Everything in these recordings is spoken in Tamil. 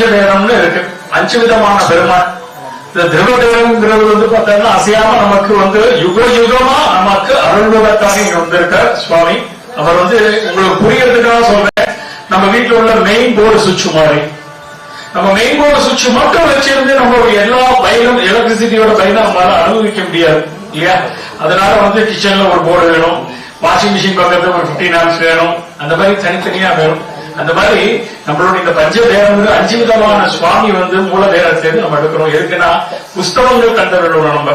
அஞ்சு வேதம்னு இருக்கு. அஞ்சு விதமான பெருமாள் இந்த திருவதேவங்கிறது வந்து பார்த்தோம்னா அசையாம நமக்கு வந்து யுக யுகமா நமக்கு அருள்வதற்காக இங்க வந்திருக்கார் சுவாமி. அவர் வந்து உங்களுக்கு புரியறதுக்காக சொல்றேன். நம்ம வீட்டுல உள்ள மெயின் போர்டு சுவிட்ச் மாதிரி. நம்ம மெயின் போர்டு சுவிட்ச் மட்டும் வச்சிருந்து நம்ம எல்லா பயிலும் எலக்ட்ரிசிட்டியோட பயிலும் நம்மளால அனுபவிக்க முடியாது இல்லையா? அதனால வந்து கிச்சன்ல ஒரு போர்டு வேணும். வாஷிங் மிஷின் பக்கத்துல ஒரு 15 ஆம்ஸ் வேணும். அந்த மாதிரி தனித்தனியா வேணும். அந்த மாதிரி நம்மளோட இந்த பஞ்ச தேவங்க அஞ்சு விதமான சுவாமி வந்து மூல தேரத்திலிருந்து நம்ம எடுக்கிறோம். எதுக்குன்னா புஸ்தகங்கள் கண்டவர்களோட நம்ம.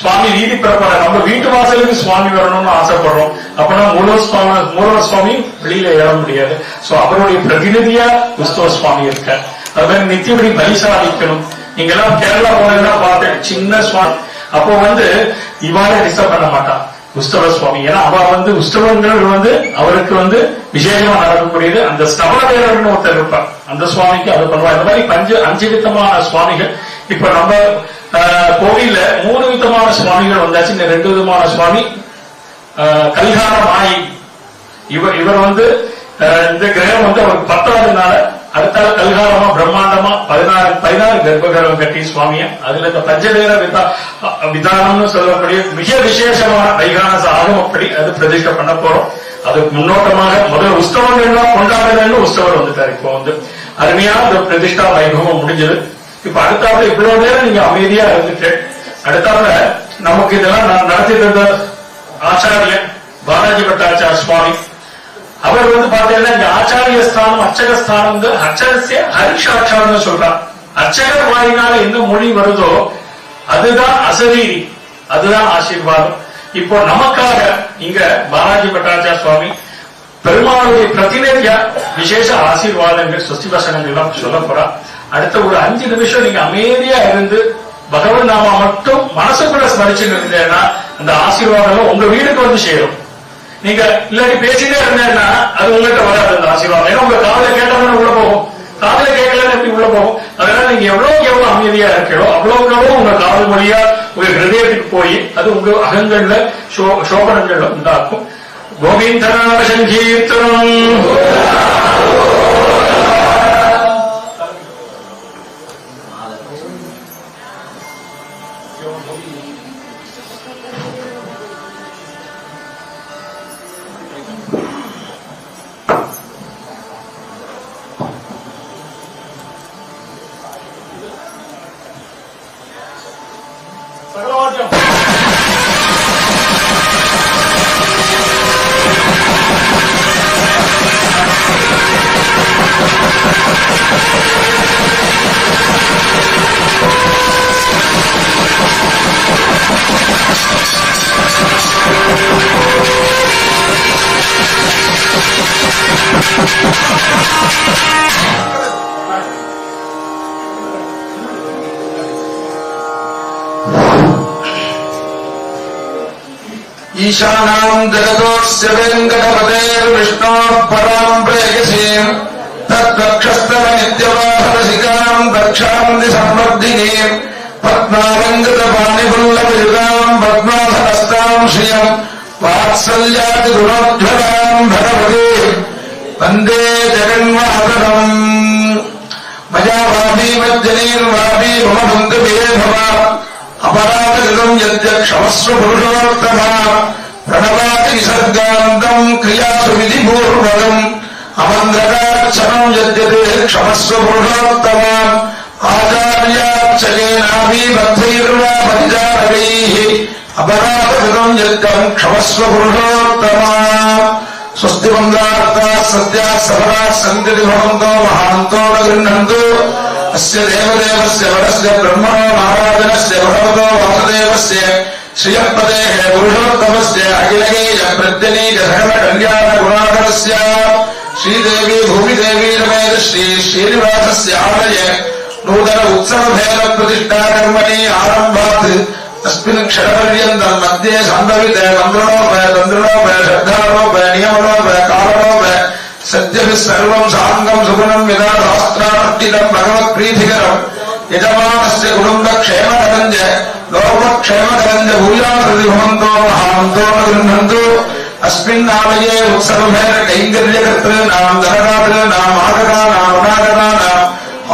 சுவாமி நீதி பிறப்பாட நம்ம வீட்டு வாசலுக்கு சுவாமி வரணும்னு ஆசைப்படுறோம். அப்பனா மூலவர் சுவாமி மூலவர் சுவாமி வெளியில ஏற முடியாது. சோ அவருடைய பிரதிநிதியா உஸ்தவ சுவாமி இருக்க. அது மாதிரி நித்தியபடி பலிசாலிக்கணும் நீங்க எல்லாம் கேரளா போனீங்கன்னா பார்த்தேன் சின்ன சுவாமி. அப்போ வந்து இவாளை டிஸ்டர்ப் பண்ண மாட்டான். உஸ்தவ சுவாமி ஏன்னா அவ வந்து உஸ்தவங்கள் வந்து அவருக்கு வந்து விசேஷமா நடக்கக்கூடியது அந்த ஸ்தவ ஒருத்தர் இருப்பார். அந்த சுவாமிக்கு அது பண்ணுவார். இந்த மாதிரி பஞ்சு அஞ்சு விதமான சுவாமிகள். இப்ப நம்ம கோவில்ல மூணு விதமான சுவாமிகள் வந்தாச்சு. இந்த ரெண்டு விதமான சுவாமி ஆஹ், கல்யாண மாயி இவர் இவர் வந்து ஆஹ், இந்த கிரகம் வந்து அவருக்கு பத்தாவது அடுத்த கல்காரமா பிரம்மாண்டமா பதினாறு பதினாறு கர்ப்பகரம் கட்டி சுவாமிய. அதுல இந்த பஞ்சவேர விதா விதானம்னு சொல்லக்கூடிய மிக விசேஷமான வைகானச ஆகமப்படி அது பிரதிஷ்டை பண்ண போறோம். அதுக்கு முன்னோட்டமாக முதல் உற்சவங்கள்லாம் கொண்டாடுறதுன்னு உற்சவர் வந்துட்டார். இப்போ வந்து அருமையான அந்த பிரதிஷ்டா வைபவம் முடிஞ்சது. இப்ப அடுத்தாப்புல இவ்வளவு நேரம் நீங்க அமைதியா இருந்துட்டு அடுத்தாப்புல நமக்கு இதெல்லாம் நடத்திட்டு இருந்த ஆச்சாரியன் பாலாஜி பட்டாச்சார் சுவாமி அவர் வந்து பாத்தீங்கன்னா இங்க ஆச்சாரிய ஸ்தானம் அர்ச்சக ஸ்தானம் வந்து அர்ச்சகசிய ஹரிஷாட்சாரம் சொல்றார் அர்ச்சகர் வாயினால என்ன மொழி வருதோ அதுதான் அசரீரி. அதுதான் ஆசீர்வாதம். இப்போ நமக்காக இங்க பாலாஜி பட்டாச்சார் சுவாமி பெருமாளுடைய பிரதிநிதியா விசேஷ ஆசீர்வாதங்கள் சுஸ்தி வசனங்கள் எல்லாம் சொல்ல போறா. அடுத்த ஒரு அஞ்சு நிமிஷம் நீங்க அமைதியா இருந்து பகவன் நாமா மட்டும் மனசுக்குள்ள ஸ்மரிச்சு இருந்தேன்னா அந்த ஆசீர்வாதம் உங்க வீட்டுக்கு வந்து சேரும். நீங்க இல்லாட்டி பேசிட்டே இருந்தேன்னா அது உங்கள்கிட்ட வராது அந்த ஆசீர்வாதம். ஏன்னா உங்க காதல கேட்டவங்க உள்ள போகும். காதல கேட்கலன்னு எப்படி உள்ள போகும்? அதனால நீங்க எவ்வளவுக்கு எவ்வளவு அமைதியா இருக்கிறோம் அவ்வளவுக்கு எவ்வளவு உங்க காதல் மொழியா உங்க ஹிருதயத்துக்கு போய் அது உங்க அகங்கள்ல சோ- சோபனங்கள்ல உண்டாக்கும். கோவிந்தநாம சங்கீர்த்தனம் ईशानाम् जगतोऽस्य वेङ्कटपतेर्विष्णोः पराम् प्रेयसीम् तद्वक्षस्तवनित्यवाहरसिकाम् दक्षान्ति सम्वर्धिनीम् पद्मालङ्कृतपाणिपुल्लवियुगाम् पद्मासनस्ताम् श्रियम् वात्सल्यादिगुणोज्ज्वलाम् भगवती वन्दे जगन्मातरम् मया वापीमज्जनीर्वापी मम बन्धुभे भव అపరాధగం యక్షమస్వ పురుషోత్తమ. ప్రణవాతి విసర్గాంతం క్రియాసు విధి పూర్వకం. అమంద్రకార్చనం యజ్ఞతే క్షమస్వ పురుషోత్తమ. ఆచార్యార్చయేనాభిభక్తైర్వాపతిజానవై అపరాధగం యజ్ఞం క్షమస్వ పురుషోత్తమ. స్వస్తి మందార్థ సత్యా సఫలా సంగతి భవంతో మహాంతో గృహంతో अस्य देवदेवस्य वरस्य ब्रह्मणो महाराजनस्य भगवतो वासुदेवस्य श्रियपदेः पुरुषोत्तमस्य अखिलगेय प्रत्यनीय सकल कल्याण गुणाकरस्य श्रीदेवी भूमिदेवी रमेश श्री श्रीनिवासस्य आलय नूतन उत्सवभेद प्रतिष्ठा कर्मणि आरम्भात् तस्मिन् क्षणपर्यन्तम् मध्ये सम्भवित मन्त्रणोपय तन्त्रणोपय श्रद्धारोपय नियमनोपय कारणोपय సద్యసర్వం సాంగం సుగుణం విదా శాస్త్రార్థితం భగవత్ప్రీతికరం యజమానస్ కుటుంబ క్షేమకరంజ లోకక్షేమకరంజ భూయాసంతో మహాంతో గృహంతో అస్మిన్నామయే ఉత్సవమైన కైంకర్యకర్తృనాం ధనరాతృనాం ఆగతానాం అనాగతానాం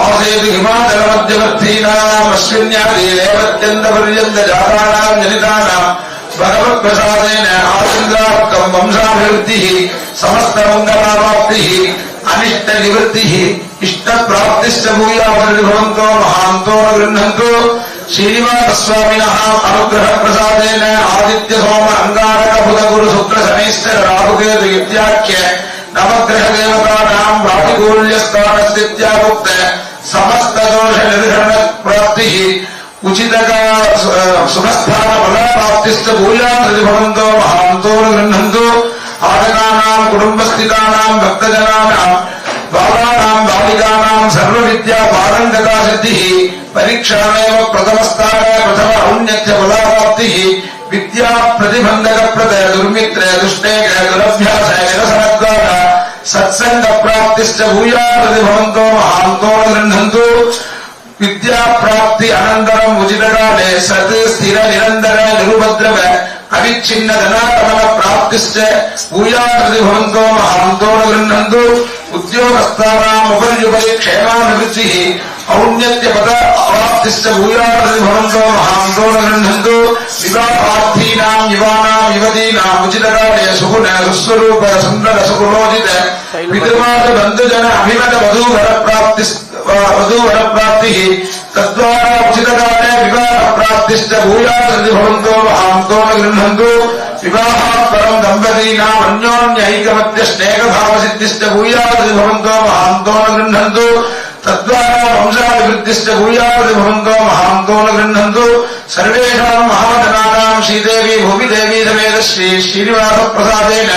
ఆసేతు హిమాచలమధ్యవర్తీనాం అశ్విన్యాది నేపత్యంత పర్యంత జాతానాం జనితానాం. भगवत्प्रसादेन आचन्द्रार्थम् वंशाभिवृद्धिः समस्तमङ्गलाप्तिः अनिष्टनिवृत्तिः, इष्टप्राप्तिश्च भूयाभवन्तो महान्तो न गृह्णन्तो। श्रीनिवासस्वामिनः अनुग्रहप्रसादेन आदित्यसोम अङ्गारकबुधगुरुशुक्रशनैश्च राहुकेतुयुत्याख्य नवग्रहदेवतानाम् वातिकूल्यस्थानस्थित्यागुप्त प्राप्ति प्राप्तिः उचितका सुखस्थान फलप्राप्तिश्च भूयात् भवन्तो महान्तो न गृह्णन्तु आदकानाम् कुटुम्बस्थितानाम् भक्तजनानाम् बालानाम् बालिकानाम् सर्वविद्या पारङ्गता सिद्धिः परीक्षामेव प्रथमस्थाने प्रथम औन्नत्य फलाप्तिः विद्या प्रतिबन्धकप्रद दुर्मित्रे दुष्टे दुरभ्यास निरसनद्वार सत्सङ्गप्राप्तिश्च भूयात् அனந்தி அனந்தரம் உஜிதராலே சது ஸ்திர நிரந்தர நிருபத்ரவ அவிச்சின்ன தனாகமன பிராப்திஷ்ட. பூயாகிருதி பவந்தோ மகாந்தோ நந்தோ उद्योगस्तानामुपर्युपरि क्षेमाभिवृद्धिः औन्नत्यपद अप्राप्तिश्च भूयादिभवन्तो महान्तो न गृह्णन्तु विवाहार्थीनाम् युवानाम् युवतीनाम् उचितराडय सुगुण सुस्वरूप सुन्दर सुगुणोदित पितृमात महान्तो न तद्वारा वंशाभिवृद्धिश्च भूयावतिभवन्तो महान्तो न गृह्णन्तु सर्वेषाम् महाजनानाम् श्रीदेवी भूमिदेवी देवी समेत श्री श्रीनिवासप्रसादेन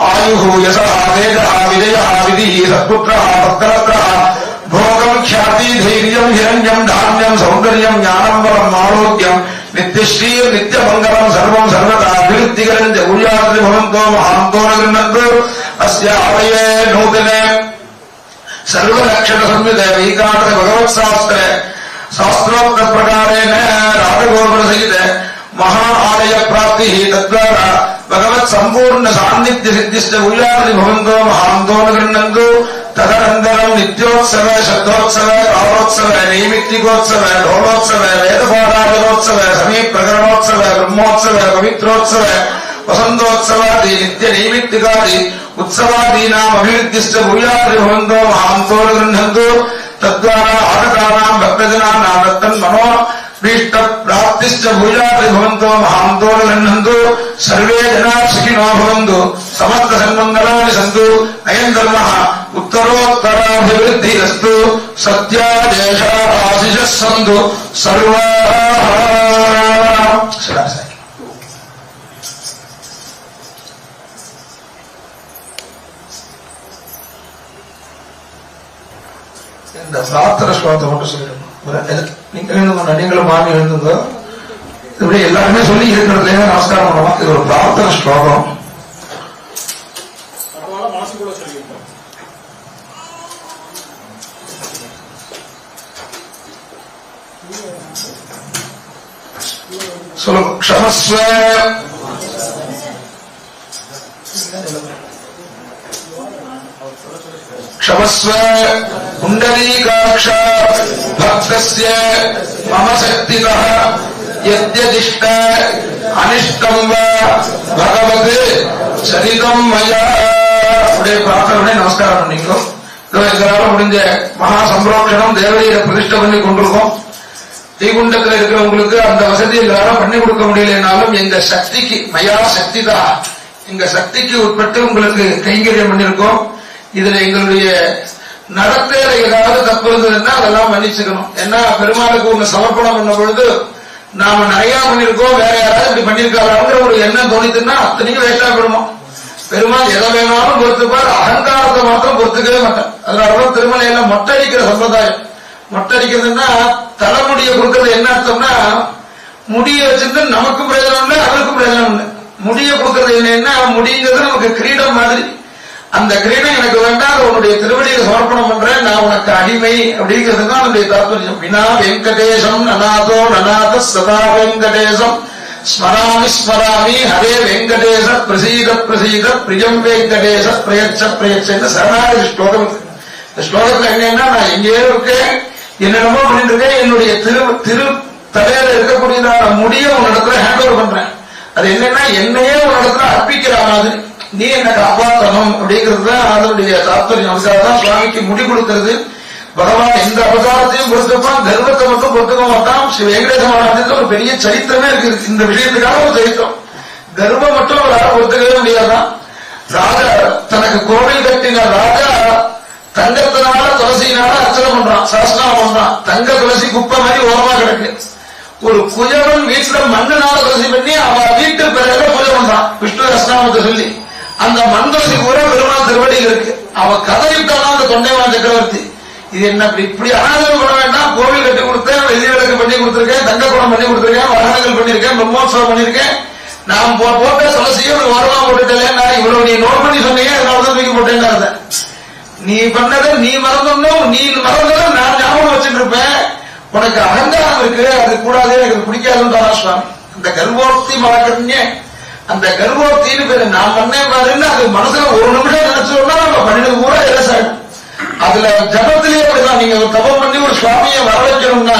आयुहूयसः तेजः विजयः, विधिः सत्पुत्रः भक्तरत्रः। भोगम् ख्याति, धैर्यम्, हिरण्यम्, धान्यम्, सौन्दर्यम्, ज्ञानम्, बलम्, आरोग्यम्। നിത്യശ്രീർ നിത്യമംഗളം സർവം സർവതാ അഭിവൃദ്ധികരന്റെ ഉല്ലാസി ഭവന്തോ മഹാന്തോനഗൃഹന്തോ അസ്യാവയേ നൂതനെ സർവലക്ഷണ സംയുത വൈകാടക ഭഗവത് ശാസ്ത്ര ശാസ്ത്രോക്ത പ്രകാരേണ രാജഗോപുര സഹിത మహా ఆలయ ప్రాప్తి తద్వారా భగవత్ సంపూర్ణ సాన్నిధ్య సిద్ధిష్ట ఉల్లాసి భవంతో మహాంతో గృహంతో నిరంతరం నిత్యోత్సవ శబ్దోత్సవ కాలోత్సవ నైమిత్తికోత్సవ ఢోలోత్సవ వేదపారాయణోత్సవ సమీ ప్రకరణోత్సవ బ్రహ్మోత్సవ పవిత్రోత్సవ వసంతోత్సవాది నిత్య నైమిత్తికాది ఉత్సవాదీనాం అభివృద్ధిశ్చ భూయాది భవంతో మహాంతో గృహంతో తద్వారా ఆగతానాం భక్తజనానాం దత్తన్ మనో భీష్ట ప్రాప్తిశ్చ భూయాది భవంతో మహాంతో గృహంతు సర్వే జనా సుఖినో భవంతు సమస్త సన్మంగళాని సంతు అయం ధర్మ ఉత్తరోత్తరాభివృద్ధి అస్తు సత్యాదేశ ఆశిష సంతు సర్వా శిలాసాయి இந்த பிரார்த்தனை ஸ்லோகத்தை மட்டும் சொல்லிடணும் நீங்கள மாமி இருந்ததோ இப்படி எல்லாருமே சொல்லி இருக்கிறது நமஸ்காரம் பண்ணுவோம் இது ஒரு பிரார்த்தனை ஸ்லோகம். சொல்லுங்க. भक्तस्य मम शक्तितः यद्यदिष्ट अनिष्टम् वा சரிதம் மயா அப்படியே பார்த்தவனே நமஸ்காரம் பண்ணிக்கோ இதனால முடிஞ்ச மகா சம்பரோஷணம் தேவதையில பிரதிஷ்டை பண்ணி கொண்டிருக்கோம் தீகுண்டத்துல இருக்கிறவங்களுக்கு அந்த வசதி எங்களால பண்ணி கொடுக்க முடியலனாலும் எங்க சக்திக்கு மயா சக்தி எங்க சக்திக்கு உட்பட்டு உங்களுக்கு கைங்கரியம் பண்ணிருக்கோம் இதுல எங்களுடைய நடத்தையில ஏதாவது தப்பு இருந்ததுன்னா அதெல்லாம் மன்னிச்சுக்கணும். ஏன்னா பெருமாளுக்கு ஒண்ணு சமர்ப்பணம் பண்ண பொழுது நாம நிறைய பண்ணிருக்கோம் வேற யாராவது இப்படி பண்ணிருக்காங்கிற ஒரு எண்ணம் தோணித்துன்னா அத்தனைக்கும் வேஸ்டா போடுமா பெருமாள் எதை வேணாலும் பொறுத்துப்பார் அகங்காரத்தை மாத்திரம் பொறுத்துக்கவே மாட்டேன் அதனாலதான் திருமலையில மொட்டடிக்கிற சம்பிரதாயம். மொட்டடிக்கிறதுன்னா தலைமுடியை கொடுக்கறது என்ன அர்த்தம்னா முடிய வச்சிருந்து நமக்கு பிரயோஜனம் இல்லை அவருக்கு பிரயோஜனம் இல்லை. முடிய கொடுக்கறது என்னன்னா முடிங்கிறது நமக்கு கிரீடம் மாதிரி. அந்த கிரீடம் எனக்கு வேண்டாம் உன்னுடைய திருவடியை சமர்ப்பணம் பண்றேன் நான் உனக்கு அடிமை அப்படிங்கிறது தான் என்னுடைய வினா வெங்கடேசம் நனாதோ நநாத சதா வெங்கடேசம். ஸ்மராமி ஸ்மராமி ஹரே வெங்கடேச பிரசீத பிரசீத பிரியம் வெங்கடேச பிரயச்ச பிரயட்சன்னு இந்த சரணாகதி ஸ்லோகம் இருக்கு. இந்த ஸ்லோகத்துல என்னன்னா நான் எங்கேயோ இருக்கேன் என்னென்னமோ பண்ணிட்டு இருக்கேன் என்னுடைய திரு திரு தலையில இருக்கக்கூடியதான முடிய உன்னிடத்துல ஹேண்ட் ஓவர் பண்றேன். அது என்னன்னா என்னையே உன்னிடத்துல அர்ப்பிக்கிற மாதிரி. நீ என்ன காப்பாற்றணும் அப்படிங்கிறது அதனுடைய தாத்பரியம். அதுக்காக தான் சுவாமிக்கு முடி கொடுக்கிறது. பகவான் எந்த அவதாரத்தையும் பொறுத்துப்பான் கர்வத்தை மட்டும் கொடுத்துக்க மாட்டான் ஸ்ரீ வெங்கடேச ஒரு பெரிய சரித்திரமே இருக்கு. இந்த விஷயத்துக்காக ஒரு சரித்திரம். கர்வம் மட்டும் அவரால் கொடுத்துக்கவே முடியாதான். ராஜா தனக்கு கோவில் கட்டின ராஜா தங்கத்தினால துளசியினால அர்ச்சனை பண்றான் சாஸ்திரம் பண்றான். தங்க துளசி குப்பை மாதிரி ஓரமா கிடக்கு. ஒரு குயவன் வீட்டுல மண்ணு துளசி பண்ணி அவ வீட்டு பிறகு பூஜை பண்றான் விஷ்ணு ரஸ்நாமத்தை சொல்லி. அந்த மண் கூட பெருமாள் திருவடி இருக்கு. அவ கதையிட்டானா அந்த தொண்டைவான் சக்கரவர்த்தி. இது என்ன இப்படி இப்படி அனாதரம் பண்ண வேண்டாம். கோவில் கட்டி கொடுத்தேன் வெள்ளி விளக்கு பண்ணி கொடுத்திருக்கேன் தங்க குடம் பண்ணி கொடுத்திருக்கேன் வாகனங்கள் பண்ணிருக்கேன் பிரம்மோத்சவம் பண்ணிருக்கேன் நான் போ- போட்ட துளசியும் ஒரு வருமா போட்டுட்டேன். நான் இவ்வளவு நீ நோட் பண்ணி சொன்னீங்க அதனால தான் தூக்கி போட்டேன் நீ பண்ணதை நீ மறந்தோம் நீ மறந்ததை நான் ஞாபகம் வச்சுட்டு இருப்பேன் உனக்கு அகங்காரம் இருக்கு அது கூடாது எனக்கு பிடிக்காதுன்னு தானா சுவாமி. அந்த கர்ப்போக்தி மறக்கிறீங்க அந்த கர்ப்போக்தின்னு பேரு நான் பண்ணேன் பாருன்னு அது மனசுல ஒரு நிமிஷம் நினைச்சோம்னா நம்ம பண்ணினது பூரா இலசாயிடும் அதுல ஜபத்திலேயே அப்படிதான். நீங்க ஒரு தபம் பண்ணி ஒரு சுவாமியை வர வைக்கணும்னா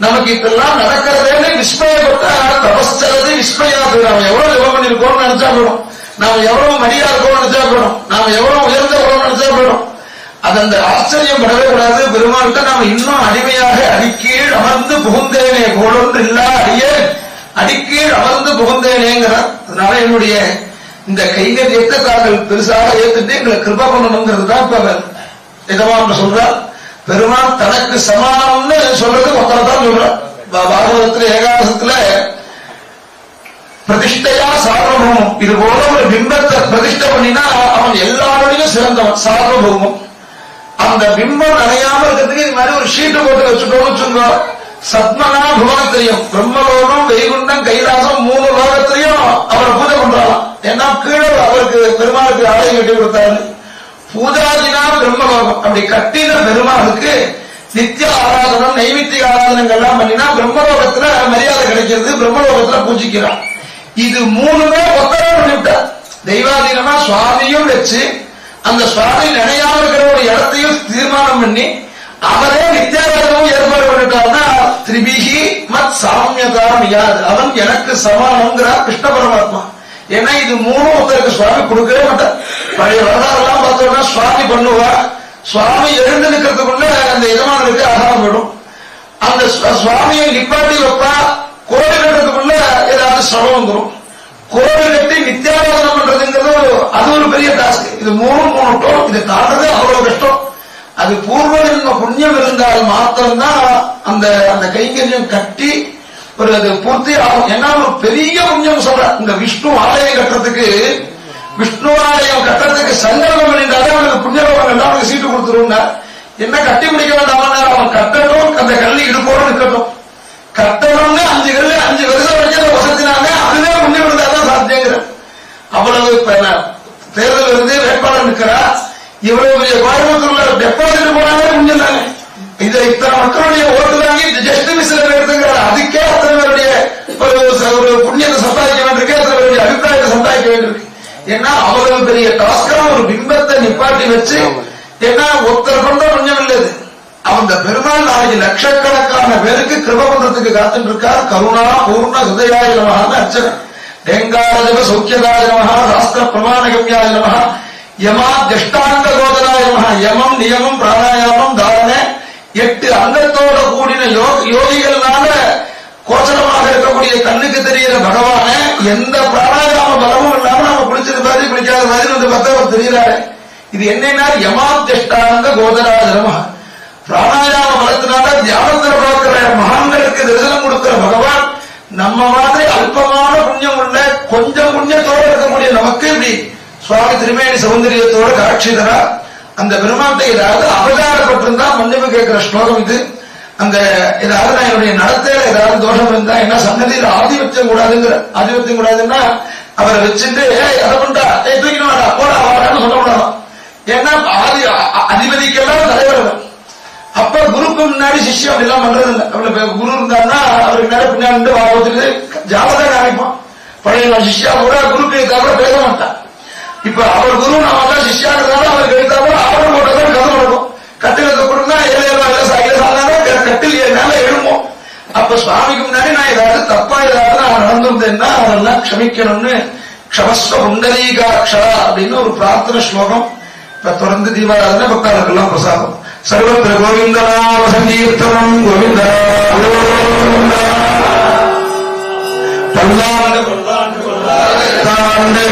நமக்கு இதெல்லாம் நடக்கிறதேன்னு விஸ்மயப்பட்டா தபஸ்தலது விஸ்மயாது நாம எவ்வளவு ஜபம் பண்ணிருக்கோம்னு நினைச்சா போடும் நாம எவ்வளவு மரியாதை இருக்கோம்னு நினைச்சா போடும் நாம எவ்வளவு உயர்ந்த உறவு நினைச்சா போடும் அது அந்த ஆச்சரியம் படவே கூடாது. பெருமாள்கிட்ட நாம இன்னும் அடிமையாக அடிக்கீழ் அமர்ந்து புகுந்தேனே போலொன்று இல்லா அடியே அடிக்கீழ் அமர்ந்து புகுந்தேனேங்கிறார் அதனால என்னுடைய இந்த கைங்கரியத்தை தாங்கள் பெருசாக ஏத்துட்டு எங்களை கிருபா பண்ணணுங்கிறது தான் இப்ப எதவான் சொல்றார் பெருமான் தனக்கு சமானம்னு சொல்றது ஒருத்தரை தான் சொல்றார் பாகவதத்துல ஏகாதசத்துல பிரதிஷ்டையா சார்வபௌமம். இது போல ஒரு பிம்பத்தை பிரதிஷ்டை பண்ணினா அவன் எல்லாரோடையும் சிறந்தவன் சார்வபௌமம். அந்த பிம்பம் நனையாம இருக்கிறதுக்கு இது மாதிரி ஒரு ஷீட்டு போட்டு வச்சுட்டோம்னு வச்சுக்கோ சத்மனா புவனத்திலையும் பிரம்மலோகம் வைகுண்டம் கைலாசம் மூணு லோகத்திலையும் அவரை பூஜை பண்றாராம். ஏன்னா கீழே அவருக்கு பெருமாளுக்கு ஆலயம் கட்டி கொடுத்தாரு. பூஜாதினா பிரம்மலோகம். அப்படி கட்டின பெருமாளுக்கு நித்திய ஆராதனம் நைமித்திய ஆராதனங்கள்லாம் பண்ணினா பிரம்மலோகத்துல மரியாதை கிடைக்கிறது பிரம்மலோகத்துல பூஜிக்கிறான் இது மூணுமே ஒத்தரவு பண்ணிவிட்டார் தெய்வாதீனமா சுவாமியும் வச்சு அந்த சுவாமி நினையாம இருக்கிற ஒரு இடத்தையும் தீர்மானம் பண்ணி அவரே நித்தியாராதனமும் திரிபிகி மத் சாமியதாரம் யாது. அவன் எனக்கு சமானம்ங்கிறார் கிருஷ்ண பரமாத்மா. ஏன்னா இது மூணும் ஒருத்தருக்கு சுவாமி கொடுக்கவே மாட்டார். பழைய வரலாறுலாம் பார்த்தோம்னா சுவாமி பண்ணுவா சுவாமி எழுந்து நிக்கிறதுக்குள்ள அந்த எஜமானருக்கு ஆகாரம் விடும். அந்த சுவாமியை நிப்பாட்டி வைப்பா கோவில் கட்டுறதுக்குள்ள ஏதாவது சிரமம் வந்துடும் கோவில் கட்டி நித்தியாராதனம் பண்றதுங்கிறது அது ஒரு பெரிய டாஸ்க் இது மூணு மூணு டோம் இது தாண்டது அவ்வளவு கஷ்டம். அது பூர்வ ஜென்ம புண்ணியம் இருந்தால் மாத்திரம்தான் அந்த அந்த கைங்கரியம் கட்டி ஒரு அது பூர்த்தி ஆகும். ஏன்னா ஒரு பெரிய புண்ணியம் சொல்ற? இந்த விஷ்ணு ஆலயம் கட்டுறதுக்கு விஷ்ணு ஆலயம் கட்டுறதுக்கு சங்கல்பம் பண்ணிட்டாலே அவனுக்கு புண்ணியலோகம் எல்லாம் அவனுக்கு சீட்டு கொடுத்துருங்க என்ன கட்டி முடிக்க வேண்டாம்? அவன் கட்டட்டும் அந்த கல்லு இடுப்போடு இருக்கட்டும் கட்டணும்னு அஞ்சு கல்லு அஞ்சு வருஷம் வரைக்கும் வசதினாலே அதுவே புண்ணியம் இருந்தால்தான் சாத்தியங்கிற. அவ்வளவு தேர்தல் இருந்து வேட்பாளர் நிற்கிறார். இவ்வளவு பெரிய கோயம்புத்தூர்ல டெபாசிட் போனாலே புண்ணியம் தானே இத்தனை மக்களுடைய ஓட்டு வாங்கி ஜஸ்ட் மிஸ்ல எடுத்துக்கிறார் அதுக்கே அத்தனை பேருடைய ஒரு புண்ணியத்தை சம்பாதிக்க வேண்டியிருக்கு. அத்தனை பேருடைய அபிப்பிராயத்தை சம்பாதிக்க வேண்டியிருக்கு. ஏன்னா அவ்வளவு பெரிய டாஸ்கான ஒரு பிம்பத்தை நிப்பாட்டி வச்சு ஏன்னா ஒருத்தர் பண்ற புண்ணியம் இல்லது அந்த பெருமாள் நாளைக்கு லட்சக்கணக்கான பேருக்கு கிருப பண்றதுக்கு காத்துட்டு இருக்கார் கருணா பூர்ண ஹிருதயாய நமகான்னு அர்ச்சனை. டேங்காரஜப சௌக்கியதாய நமஹா சாஸ்திர பிரமாணகம்யாய நமஹா. யமா திஷ்டாங்க கோதரா யமஹா யமம் நியமம் பிராணாயாமம் தாரண. எட்டு அங்கத்தோட கூடின யோக யோகிகள்னால கோச்சரமாக இருக்கக்கூடிய கண்ணுக்கு தெரிகிற பகவான எந்த பிராணாயாம பலமும் இல்லாம நம்ம குளிச்சது மாதிரி குளிக்காத மாதிரி வந்து பார்த்தா அவர் தெரிகிறாரு இது என்னன்னா யமாத்தியஷ்டாங்க கோதரா நமஹா. பிராணாயாம பலத்தினால தியானத்தில் பார்க்கிற மகான்களுக்கு தரிசனம் கொடுக்கிற பகவான் நம்ம மாதிரி அல்பமான புண்ணியம் உள்ள கொஞ்சம் புண்ணியத்தோட இருக்கக்கூடிய நமக்கு இப்படி சுவாமி திருமேனி சௌந்தரியத்தோட காட்சி தரா அந்த பெருமாட்டை ஏதாவது அவதாரப்பட்டிருந்தா மன்னிப்பு கேட்கிற ஸ்லோகம் இது. அந்த ஏதாவது நான் என்னுடைய நடத்தையில ஏதாவது தோஷம் இருந்தா என்ன சன்னதியில் ஆதிபத்தியம் கூடாதுங்கிற ஆதிபத்தியம் கூடாதுன்னா அவரை வச்சுட்டு அதை பண்ணா ஏய் தூக்கிட்டு போடா வாடான்னு சொல்லக்கூடாது ஏன்னா ஆதி அ- அதிபதிக்கெல்லாம் தலைவர் அப்ப குருக்கு முன்னாடி சிஷ்யம் அப்படிலாம் பண்றது இல்லை அவ்வளவு குரு இருந்தாருன்னா அவருக்கு நேரம் பின்னாடி நின்று ஜாதகம் காமிப்பான் பழைய சிஷ்யா கூட குருக்கு கூட பேச மாட்டான். இப்ப அவர் குரு நாம தான் சிஷ்யா இருந்தாலும் அவருக்கு எடுத்தாலும் அவரும் போட்டதான் கதை நடக்கும் கட்டிலத்தை கொடுத்தா ஏழு ஏழு சாதாரண கட்டில் மேல எழும்போம். அப்ப சுவாமிக்கு முன்னாடி நான் ஏதாவது தப்பா ஏதாவது நான் நடந்திருந்தேன்னா அதெல்லாம் க்ஷமிக்கணும்னு க்ஷமஸ்வ புண்டரீகாட்சா அப்படின்னு ஒரு பிரார்த்தனை ஸ்லோகம். இப்ப தொடர்ந்து தீபாராதனை பக்தாளர்கள்லாம் பிரசாதம். சர்வத்திர கோவிந்தநாம சங்கீர்த்தனம் கோவிந்தரா. பல்லாண்டு பல்லாண்டு பல்லாண்டு.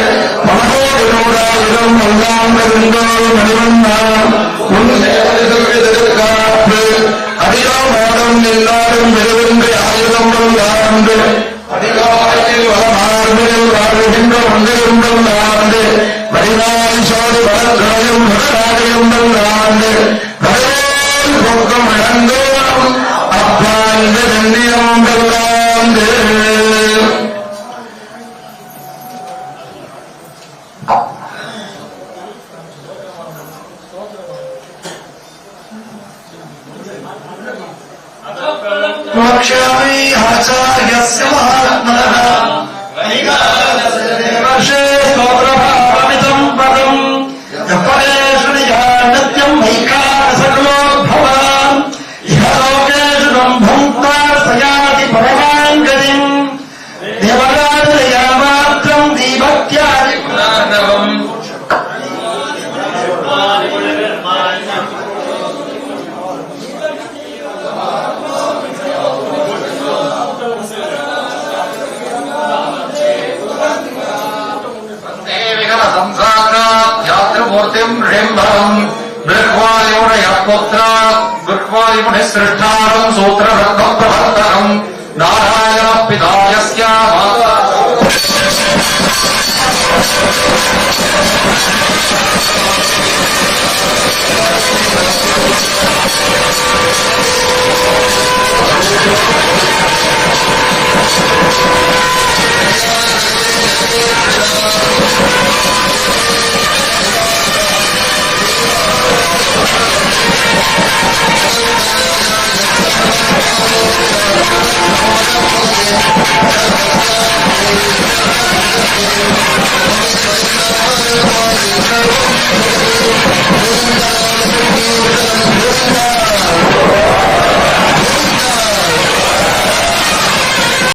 நூறாயிரம் பல்லாண்டு உன் சேவை காப்பு அறியாமாடம் எல்லாரும் பெருவென்று ஆயுதம் ஆண்டு அதிகாலையில் வளமார்பில் வாழ்கின்ற ஆண்டு வடிவாய் சோதி ஆண்டு பொக்கம் இழந்தோம் அப்பா இந்த கல்லாண்டு बृह्वायुणिः सृष्टारम् सूत्रभर्गप्रवर्तकम् नारायणः पिता